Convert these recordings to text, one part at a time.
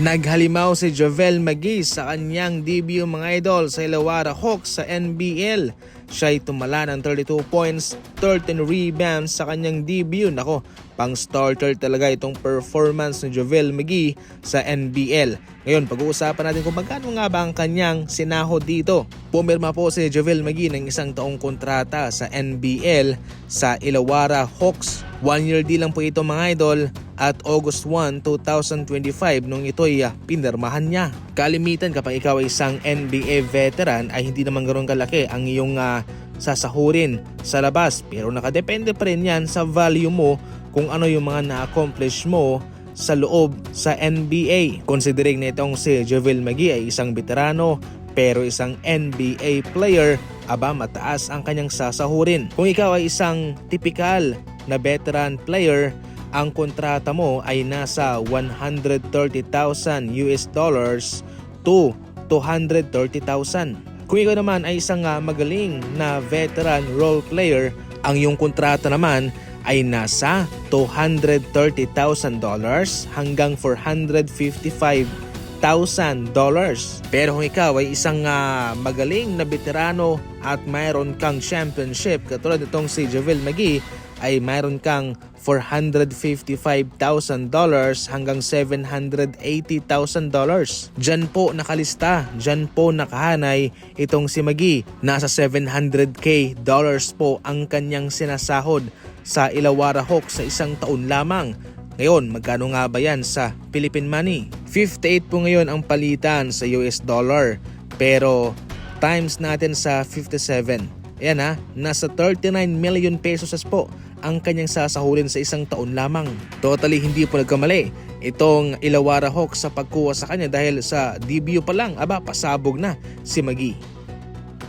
Naghalimaw si Jovel Magui sa kanyang debut mga idol sa Illawarra Hawks sa NBL. Siya ay tumala ng 32 points, 13 rebounds sa kanyang debut. Nako, pang starter talaga itong performance ni Jovel Magui sa NBL. Ngayon, pag-uusapan natin kung magkano nga ba ang kanyang sinahod dito. Pumirma po si Jovel Magui ng isang taong kontrata sa NBL sa Illawarra Hawks. One year deal lang po ito mga idol at August 1, 2025 nung ito'y uh, pinirmahan niya. Kalimitan kapag ikaw ay isang NBA veteran ay hindi naman ganoon kalaki ang iyong uh, sasahurin sa labas pero nakadepende pa rin yan sa value mo kung ano yung mga na-accomplish mo sa loob sa NBA. Considering na itong si Jovel Magui ay isang veterano pero isang NBA player, aba mataas ang kanyang sasahurin. Kung ikaw ay isang typical na veteran player, ang kontrata mo ay nasa 130,000 US dollars to 230,000. Kung ikaw naman ay isang ah, magaling na veteran role player, ang iyong kontrata naman ay nasa 230,000 dollars hanggang 455,000 dollars. Pero kung ikaw ay isang ah, magaling na veterano at mayroon kang championship katulad nitong si Javel Magui ay mayroon kang $455,000 hanggang $780,000. Diyan po nakalista, diyan po nakahanay itong si Magi. Nasa 700k dollars po ang kanyang sinasahod sa Illawarra Hawks sa isang taon lamang. Ngayon, magkano nga ba yan sa Philippine money? 58 po ngayon ang palitan sa US dollar. Pero times natin sa 57. Ayan ha, nasa 39 million pesos po ang kanyang sasahurin sa isang taon lamang. Totally hindi po nagkamali itong Illawarra Hawks sa pagkuha sa kanya dahil sa debut pa lang, aba pasabog na si Magi.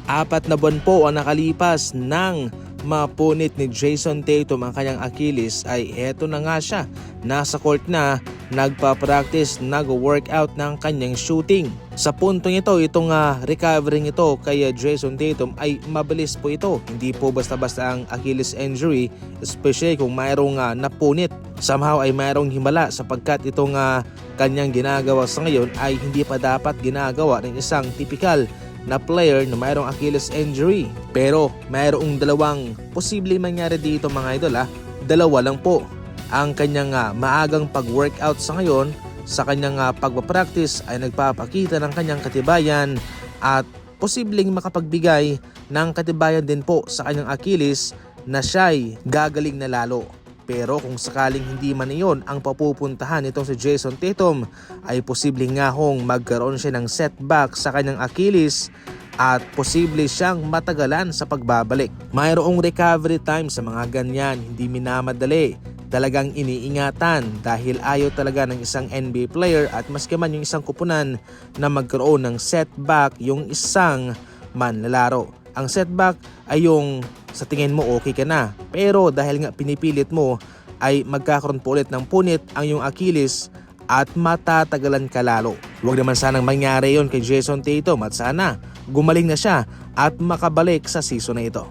Apat na buwan po ang nakalipas ng mapunit ni Jason Tatum ang kanyang Achilles ay eto na nga siya. Nasa court na, nagpa-practice, nag-workout ng kanyang shooting. Sa puntong ito, itong uh, recovering ito kay uh, Jason Tatum ay mabilis po ito. Hindi po basta-basta ang Achilles injury, especially kung mayroong uh, napunit. Somehow ay mayroong himala sapagkat itong uh, kanyang ginagawa sa ngayon ay hindi pa dapat ginagawa ng isang typical na player na mayroong Achilles injury. Pero mayroong dalawang posibleng mangyari dito mga idol ha. Dalawa lang po ang kanyang uh, maagang pag-workout sa ngayon sa kanyang uh, pagpapractice ay nagpapakita ng kanyang katibayan at posibleng makapagbigay ng katibayan din po sa kanyang Achilles na siya'y gagaling na lalo. Pero kung sakaling hindi man iyon ang papupuntahan nitong si Jason Tatum ay posibleng nga hong magkaroon siya ng setback sa kanyang Achilles at posible siyang matagalan sa pagbabalik. Mayroong recovery time sa mga ganyan, hindi minamadali. Talagang iniingatan dahil ayaw talaga ng isang NBA player at maski man yung isang kupunan na magkaroon ng setback yung isang manlalaro. Ang setback ay yung sa tingin mo okay ka na. Pero dahil nga pinipilit mo ay magkakaroon po ulit ng punit ang iyong Achilles at matatagalan ka lalo. Huwag naman sanang mangyari yon kay Jason Tatum at sana gumaling na siya at makabalik sa season na ito.